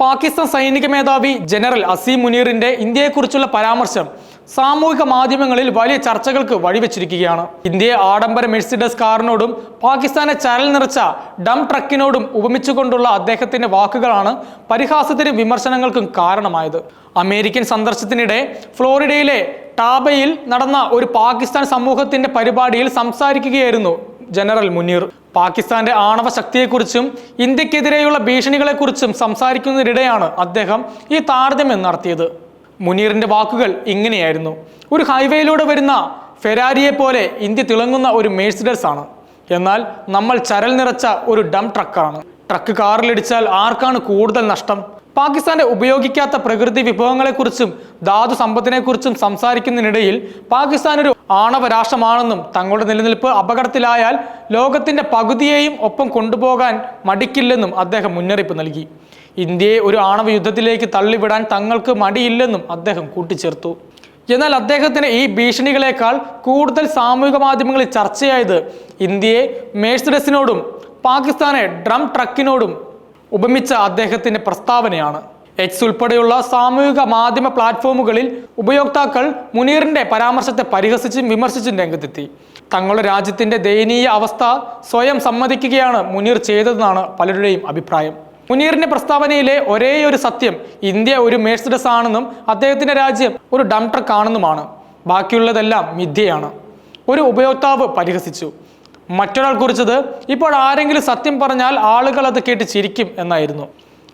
പാകിസ്ഥാൻ സൈനിക മേധാവി ജനറൽ അസീം മുനീറിന്റെ ഇന്ത്യയെക്കുറിച്ചുള്ള പരാമർശം സാമൂഹിക മാധ്യമങ്ങളിൽ വലിയ ചർച്ചകൾക്ക് വഴിവെച്ചിരിക്കുകയാണ്. ഇന്ത്യയെ ആഡംബര മെഴ്സിഡസ് കാറിനോടും പാകിസ്ഥാനെ ചരൽ നിറച്ച ഡം ട്രക്കിനോടും ഉപമിച്ചുകൊണ്ടുള്ള അദ്ദേഹത്തിന്റെ വാക്കുകളാണ് പരിഹാസത്തിനും വിമർശനങ്ങൾക്കും കാരണമായത്. അമേരിക്കൻ സന്ദർശനത്തിനിടെ ഫ്ലോറിഡയിലെ ടാബയിൽ നടന്ന ഒരു പാകിസ്ഥാൻ സമൂഹത്തിന്റെ പരിപാടിയിൽ സംസാരിക്കുകയായിരുന്നു ജനറൽ മുനീർ. പാകിസ്ഥാന്റെ ആണവ ശക്തിയെക്കുറിച്ചും ഇന്ത്യക്കെതിരെയുള്ള ഭീഷണികളെക്കുറിച്ചും സംസാരിക്കുന്നതിനിടെയാണ് അദ്ദേഹം ഈ താരതമ്യം നടത്തിയത്. മുനീറിന്റെ വാക്കുകൾ ഇങ്ങനെയായിരുന്നു. ഒരു ഹൈവേയിലൂടെ വരുന്ന ഫെരാരിയെ പോലെ ഇന്ത്യ തിളങ്ങുന്ന ഒരു മേഴ്സിഡസ് ആണ്. എന്നാൽ നമ്മൾ ചരൽ നിറച്ച ഒരു ഡം ട്രക്കാണ്. ട്രക്ക് കാറിലിടിച്ചാൽ ആർക്കാണ് കൂടുതൽ നഷ്ടം? പാകിസ്ഥാന്റെ ഉപയോഗിക്കാത്ത പ്രകൃതി വിഭവങ്ങളെക്കുറിച്ചും ധാതു സമ്പത്തിനെക്കുറിച്ചും സംസാരിക്കുന്നതിനിടയിൽ പാകിസ്ഥാൻ ഒരു ആണവ രാഷ്ട്രമാണെന്നും തങ്ങളുടെ നിലനിൽപ്പ് അപകടത്തിലായാൽ ലോകത്തിന്റെ പകുതിയെയും ഒപ്പം കൊണ്ടുപോകാൻ മടിക്കില്ലെന്നും അദ്ദേഹം മുന്നറിയിപ്പ് നൽകി. ഇന്ത്യയെ ഒരു ആണവ യുദ്ധത്തിലേക്ക് തള്ളിവിടാൻ തങ്ങൾക്ക് മടിയില്ലെന്നും അദ്ദേഹം കൂട്ടിച്ചേർത്തു. എന്നാൽ അദ്ദേഹത്തിന് ഈ ഭീഷണികളെക്കാൾ കൂടുതൽ സാമൂഹിക മാധ്യമങ്ങളിൽ ചർച്ചയായത് ഇന്ത്യയെ മേഴ്സിഡസിനോടും പാകിസ്ഥാനെ ഡ്രം ട്രക്കിനോടും ഉപമിച്ച അദ്ദേഹത്തിന്റെ പ്രസ്താവനയാണ്. എക്സ് ഉൾപ്പെടെയുള്ള സാമൂഹിക മാധ്യമ പ്ലാറ്റ്ഫോമുകളിൽ ഉപയോക്താക്കൾ മുനീറിന്റെ പരാമർശത്തെ പരിഹസിച്ചും വിമർശിച്ചും രംഗത്തെത്തി. തങ്ങളുടെ രാജ്യത്തിന്റെ ദയനീയ അവസ്ഥ സ്വയം സമ്മതിക്കുകയാണ് മുനീർ ചെയ്തതെന്നാണ് പലരുടെയും അഭിപ്രായം. മുനീറിന്റെ പ്രസ്താവനയിലെ ഒരേ ഒരു സത്യം ഇന്ത്യ ഒരു മേഴ്സിഡസ് ആണെന്നും അദ്ദേഹത്തിന്റെ രാജ്യം ഒരു ഡംട്രക്ക് ആണെന്നുമാണ്. ബാക്കിയുള്ളതെല്ലാം മിഥ്യയാണ്. ഒരു ഉപയോക്താവ് പരിഹസിച്ചു. മറ്റൊരാൾ കുറിച്ചത് ഇപ്പോൾ ആരെങ്കിലും സത്യം പറഞ്ഞാൽ ആളുകൾ അത് കേട്ട് ചിരിക്കും എന്നായിരുന്നു.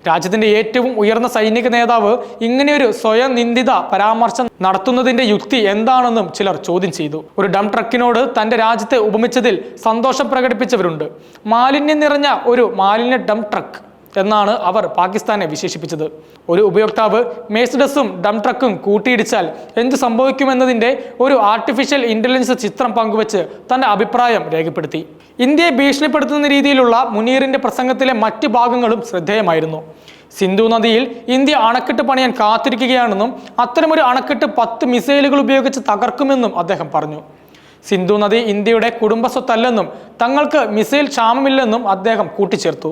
രാജ്യത്തിന്റെ ഏറ്റവും ഉയർന്ന സൈനിക നേതാവ് ഇങ്ങനെയൊരു സ്വയം നിന്ദിത പരാമർശം നടത്തുന്നതിന്റെ യുക്തി എന്താണെന്നും ചിലർ ചോദ്യം ചെയ്തു. ഒരു ഡം ട്രക്കിനോട് തന്റെ രാജ്യത്തെ ഉപമിച്ചതിൽ സന്തോഷം പ്രകടിപ്പിച്ചവരുണ്ട്. മാലിന്യം നിറഞ്ഞ ഒരു മാലിന്യ ഡം ട്രക്ക് എന്നാണ് അവർ പാകിസ്ഥാനെ വിശേഷിപ്പിച്ചത്. ഒരു ഉപയോക്താവ് മേഴ്സിഡസും ഡം ട്രക്കും കൂട്ടിയിടിച്ചാൽ എന്ത് സംഭവിക്കുമെന്നതിന്റെ ഒരു ആർട്ടിഫിഷ്യൽ ഇന്റലിജൻസ് ചിത്രം പങ്കുവച്ച് തന്റെ അഭിപ്രായം രേഖപ്പെടുത്തി. ഇന്ത്യയെ ഭീഷണിപ്പെടുത്തുന്ന രീതിയിലുള്ള മുനീറിന്റെ പ്രസംഗത്തിലെ മറ്റ് ഭാഗങ്ങളും ശ്രദ്ധേയമായിരുന്നു. സിന്ധു നദിയിൽ ഇന്ത്യ അണക്കെട്ട് പണിയാൻ കാത്തിരിക്കുകയാണെന്നും അത്തരമൊരു അണക്കെട്ട് പത്ത് മിസൈലുകൾ ഉപയോഗിച്ച് തകർക്കുമെന്നും അദ്ദേഹം പറഞ്ഞു. സിന്ധു നദി ഇന്ത്യയുടെ കുടുംബസ്വത്തല്ലെന്നും തങ്ങൾക്ക് മിസൈൽ ക്ഷാമമില്ലെന്നും അദ്ദേഹം കൂട്ടിച്ചേർത്തു.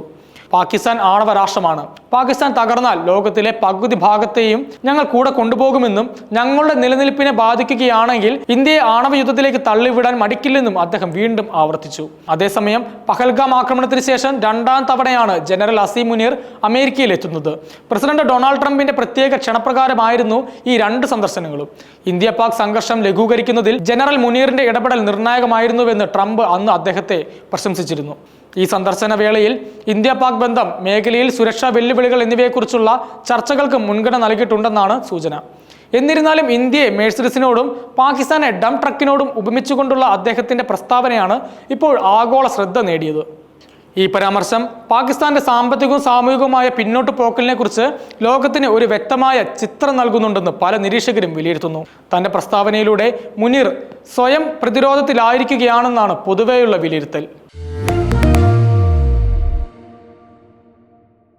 പാകിസ്ഥാൻ ആണവ രാഷ്ട്രമാണ്. പാകിസ്ഥാൻ തകർന്നാൽ ലോകത്തിലെ പകുതി ഭാഗത്തെയും ഞങ്ങൾ കൂടെ കൊണ്ടുപോകുമെന്നും ഞങ്ങളുടെ നിലനിൽപ്പിനെ ബാധിക്കുകയാണെങ്കിൽ ഇന്ത്യയെ ആണവ യുദ്ധത്തിലേക്ക് തള്ളിവിടാൻ മടിക്കില്ലെന്നും അദ്ദേഹം വീണ്ടും ആവർത്തിച്ചു. അതേസമയം പഹൽഗാം ആക്രമണത്തിന് ശേഷം രണ്ടാം തവണയാണ് ജനറൽ അസീം മുനീർ അമേരിക്കയിൽ എത്തുന്നത് പ്രസിഡന്റ് ഡൊണാൾഡ് ട്രംപിന്റെ പ്രത്യേക ക്ഷണപ്രകാരമായിരുന്നു ഈ രണ്ട് സന്ദർശനങ്ങളും. ഇന്ത്യ പാക് സംഘർഷം ലഘൂകരിക്കുന്നതിൽ ജനറൽ മുനീറിന്റെ ഇടപെടൽ നിർണായകമായിരുന്നുവെന്ന് ട്രംപ് അന്ന് അദ്ദേഹത്തെ പ്രശംസിച്ചിരുന്നു. ഈ സന്ദർശന വേളയിൽ ഇന്ത്യ പാക് ബന്ധം മേഖലയിൽ സുരക്ഷാ വെല്ലുവിളികൾ എന്നിവയെക്കുറിച്ചുള്ള ചർച്ചകൾക്ക് മുൻഗണന നൽകിയിട്ടുണ്ടെന്നാണ് സൂചന. എന്നിരുന്നാലും ഇന്ത്യയെ മേഴ്സിഡസിനോടും പാകിസ്ഥാനെ ഡം ട്രക്കിനോടും ഉപമിച്ചുകൊണ്ടുള്ള അദ്ദേഹത്തിന്റെ പ്രസ്താവനയാണ് ഇപ്പോൾ ആഗോള ശ്രദ്ധ നേടിയത്. ഈ പരാമർശം പാകിസ്ഥാന്റെ സാമ്പത്തികവും സാമൂഹികവുമായ പിന്നോട്ട് പോക്കലിനെ കുറിച്ച് ലോകത്തിന് ഒരു വ്യക്തമായ ചിത്രം നൽകുന്നുണ്ടെന്ന് പല നിരീക്ഷകരും വിലയിരുത്തുന്നു. തന്റെ പ്രസ്താവനയിലൂടെ മുനീർ സ്വയം പ്രതിരോധത്തിലായിരിക്കുകയാണെന്നാണ് പൊതുവെയുള്ള വിലയിരുത്തൽ.